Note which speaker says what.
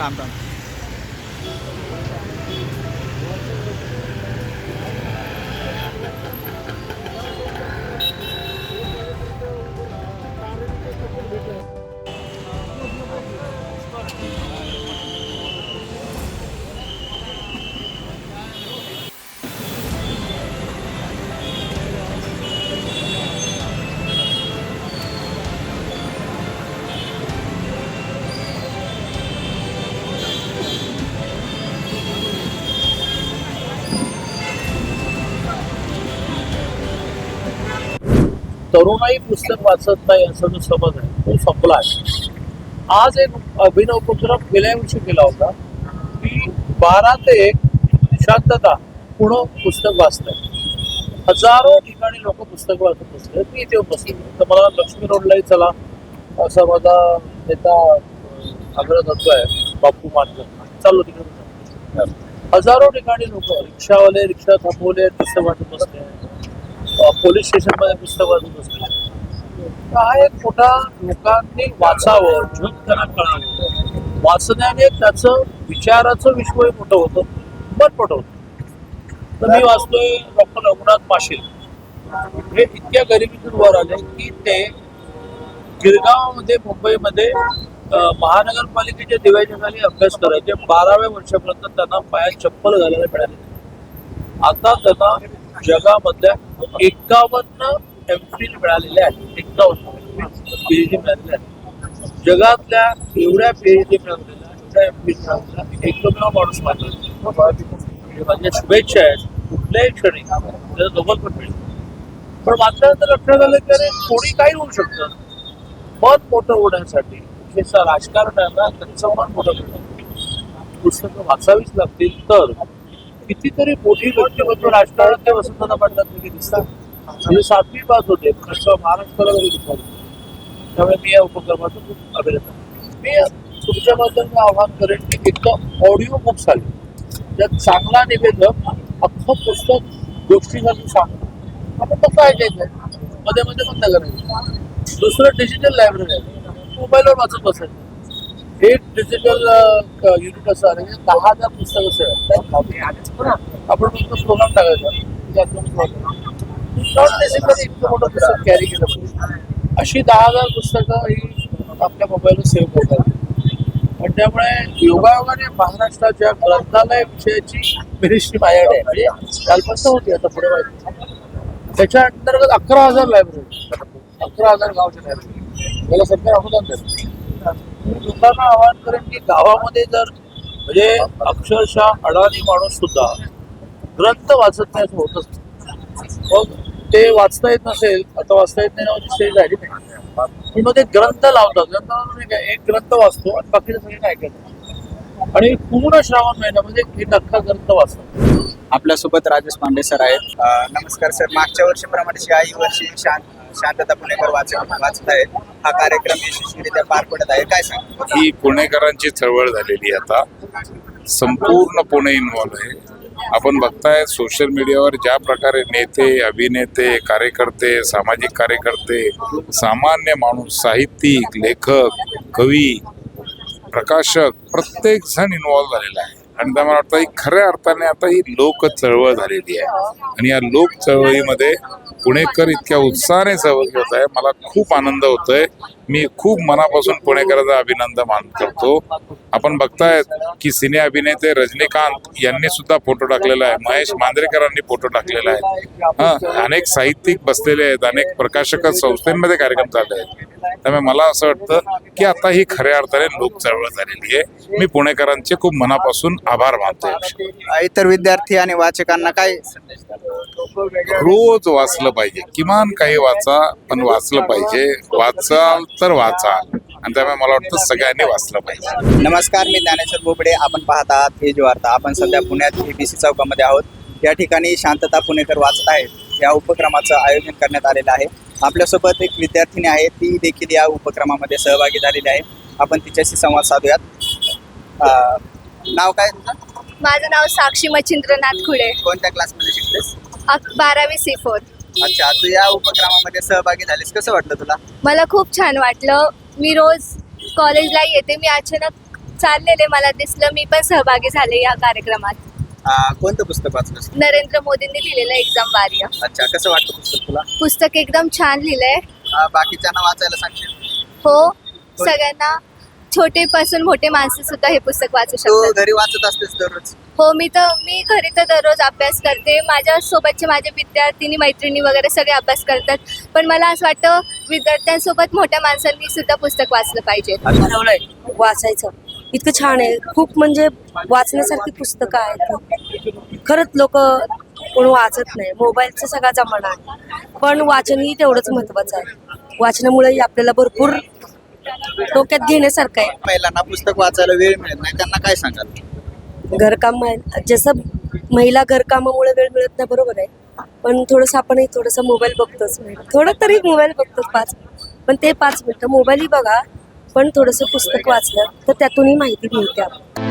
Speaker 1: ตามตาม
Speaker 2: तरुणाई पुस्तक वाचत नाही असा जो समज आहे तो संपला. आहे आज एक अभिनव उपक्रम गेल्या वर्षी केला होता. की बारा ते एक शांतता पुढं पुस्तक वाचतंय. हजारो ठिकाणी लोक पुस्तक वाचत असले. मी इथे बसलो तर मला लक्ष्मी रोडलाही चला. असा माझा नेता आग्रह धरतो आहे. बापू मानकर. चाललो तिकडे. हजारो ठिकाणी लोक रिक्षावाले रिक्षा थांबवले पुस्तक वाचत बसले. पोलीस स्टेशनमध्ये पुस्तक वाचून बसले हा एक मोठा लोकांनी वाचावं जग त्यांना कळावं वाचण्याने त्याचं विचाराचं विश्वही मोठं होतं बरपट होतं. तर मी वाचतोय डॉक्टर रघुनाथ पाशील हे इतक्या गरिबीतून वर आले की ते गिरगावमध्ये मुंबईमध्ये महानगरपालिकेच्या दिव्याच्या खाली अभ्यास करायचे. बाराव्या वर्षापर्यंत त्यांना पायात चप्पल घालायला मिळाली आता त्यांना जगामधल्या एकावन्न एम फिल मिळालेले आहेत. एकावन्न पीएचडी मिळालेले आहेत. जगातल्या एवढ्या पीएचडी मिळालेल्या एवढ्या एम फिल मिळवलेल्या एकमेव माणूस माझा माझ्या शुभेच्छा आहेत. कुठल्याही क्षणी त्याला नोबल पण मिळेल पण मात्र लक्षात आलं की अरे कोणी काही होऊ शकतं. मन मोठं होण्यासाठी विशेषतः राजकारण त्यांचं मन मोठं होतं पुस्तकं वाचावीच लागतील तर कितीतरी मोठी व्यक्तिमत्व म्हणजे राजकारणात ते वसंतदादा पाटलांपैकी दिसतात. म्हणजे सातवी पास होते महाराष्ट्राला तरी दिसतात त्यामुळे मी या उपक्रमाचं खूप अभिनंदन मी तुमच्या मी आव्हान करेन की एक तर ऑडिओ बुक्स आले त्यात चांगला निवेदक अख्खं पुस्तक गोष्टीसाठी सांगतो आपण कसं ऐकायचं? मध्ये मध्ये बंद करायचं दुसरं डिजिटल लायब्ररी आहे. मोबाईलवर वाचत बसायचं. हे डिजिटल युनिट असं आहे. म्हणजे दहा हजार पुस्तकं असं आपण फक्त प्रोग्राम टाकायचा. इतकं मोठं पुस्तक कॅरी केलं अशी दहा हजार पुस्तकं ही आपल्या मोबाईलवर सेव्ह करतात. आणि त्यामुळे योगायोगाने महाराष्ट्राच्या ग्रंथालय विषयाची मिनिस्ट्री माझ्याकडे आहे. म्हणजे कालपासून होती आता पुढे माहिती त्याच्या अंतर्गत अकरा हजार लायब्ररी अकरा हजार गावच्या लायब्ररी याला सरकार अनुदान देतं लोकांना आवाहन करेन की गावामध्ये जर म्हणजे अक्षरशः अडाणी माणूस सुद्धा ग्रंथ वाचत नाही नाही. मग ते वाचता येत नसेल आता वाचता येत नाही स्टेज झाली नाही. मग ते ग्रंथ लावतात. ग्रंथ म्हणजे काय एक ग्रंथ वाचतो आणि बाकीचं सगळे काय आणि पूर्ण श्रावण महिन्यामध्ये एक अख्खा ग्रंथ वाचतो.
Speaker 1: आपल्यासोबत राजेश पांडे सर आहेत.
Speaker 3: नमस्कार सर. मागच्या वर्षीप्रमाणे याही वर्षी शांत शांतता पुणेकर वाचत वाचत आहेत हा कार्यक्रम यशस्वीरित्या पार पडत आहे. काय सांग?
Speaker 4: ही पुणेकरांची चळवळ झालेली आहे आता. संपूर्ण पुणे इन्व्हॉल्व आहे. आपण बघताय सोशल मीडियावर ज्या प्रकारे नेते अभिनेते कार्यकर्ते सामाजिक कार्यकर्ते सामान्य माणूस साहित्यिक लेखक कवी प्रकाशक प्रत्येक जण इन्व्हॉल्व झालेला आहे. आणि त्यामुळे वाटतं ही खऱ्या अर्थाने आता ही लोक चळवळ झालेली आहे. आणि या लोक चळवळीमध्ये पुणेकर इतक्या उत्साहाने सहभागी होत आहे. मला खूप आनंद होतोय. मी खूप मनापासून पुणेकरांचा अभिनंदन मान करतो. आपण बघतायत की सिने अभिनेते रजनीकांत यांनी सुद्धा फोटो टाकलेला आहे. महेश मांजरेकरांनी फोटो टाकलेला आहे. हा अनेक साहित्यिक बसलेले आहेत. अनेक प्रकाशक संस्थेमध्ये कार्यक्रम चालले आहेत. त्यामुळे मला असं वाटतं की आता ही खऱ्या अर्थाने लोक चळवळ झालेली आहे. मी पुणेकरांचे खूप मनापासून आभार मानतो
Speaker 3: इतर विद्यार्थी आणि वाचकांना काय
Speaker 4: रोज वाचलं पाहिजे. किमान काही वाचा पण वाचलं पाहिजे. वाचाल तर वाचाल आणि त्यामुळे मला वाटतं सगळ्यांनी वाचलं पाहिजे.
Speaker 3: नमस्कार मी ज्ञानेश्वर बोबडे. आपण पाहत आहात तेज वार्ता आपण सध्या पुण्यात एबीसी चौकामध्ये आहोत. या ठिकाणी शांतता पुणेकर वाचत आहेत. या उपक्रमाचं आयोजन करण्यात आलेलं आहे. आपल्यासोबत एक विद्यार्थिनी आहे. ती देखील या उपक्रमामध्ये सहभागी झालेली आहे. आपण तिच्याशी संवाद साधूयात. नाव काय तुझं?
Speaker 5: माझं नाव साक्षी मच्छिंद्रनाथ खुडे
Speaker 3: कोणत्या क्लासमध्ये शिकतेस?
Speaker 5: अक बारावी सी फोर
Speaker 3: अच्छा तू या उपक्रमामध्ये सहभागी झालीस. कसं वाटलं तुला?
Speaker 5: मला खूप छान वाटलं. मी रोज कॉलेजला येते. मी अचानक चाललेले मला दिसलं. मी पण सहभागी झाले या कार्यक्रमात.
Speaker 3: कोणतं पुस्तक वाचलंस
Speaker 5: नरेंद्र मोदींनी लिहिलेलं एक्झाम वार्य
Speaker 3: अच्छा कसं वाटतं पुस्तक तुला?
Speaker 5: पुस्तक एकदम छान लिहिलंय.
Speaker 3: अं, बाकीच्यांना वाचायला सांगशील?
Speaker 5: हो सगळ्यांना छोटे पासून मोठे माणसं सुद्धा हे पुस्तक वाचू
Speaker 3: तू
Speaker 5: शकतात.
Speaker 3: घरी वाचत असतेस दररोज.
Speaker 5: हो मी तर मी घरी तर दररोज अभ्यास करते. माझ्या सोबतचे माझे विद्यार्थिनी मैत्रिणी वगैरे सगळे अभ्यास करतात. पण मला असं वाटतं विद्यार्थ्यांसोबत मोठ्या माणसांनी सुद्धा पुस्तक वाचलं पाहिजे.
Speaker 6: ठरवलंय वाचायचं. इतकं छान आहे. खूप म्हणजे वाचण्यासारखी पुस्तकं आहेत. खरंच लोक कोण वाचत नाही. मोबाईलचा सगळा जमाना आहे. पण वाचनही तेवढंच महत्वाचं आहे. वाचनामुळे आपल्याला भरपूर डोक्यात घेण्यासारखं आहे.
Speaker 3: महिलांना पुस्तक वाचायला वेळ मिळत नाही त्यांना काय सांगाल?
Speaker 6: घरकाम जसं महिला घरकामामुळे वेळ मिळत नाही बरोबर आहे. पण थोडंसं आपणही थोडंसं मोबाईल बघतोच. थोडं तरी मोबाईल बघतोच पाच पण ते पाच मिनटं मोबाईलही बघा पण थोडंसं पुस्तक वाचलं तर त्यातूनही माहिती मिळते आपल्याला.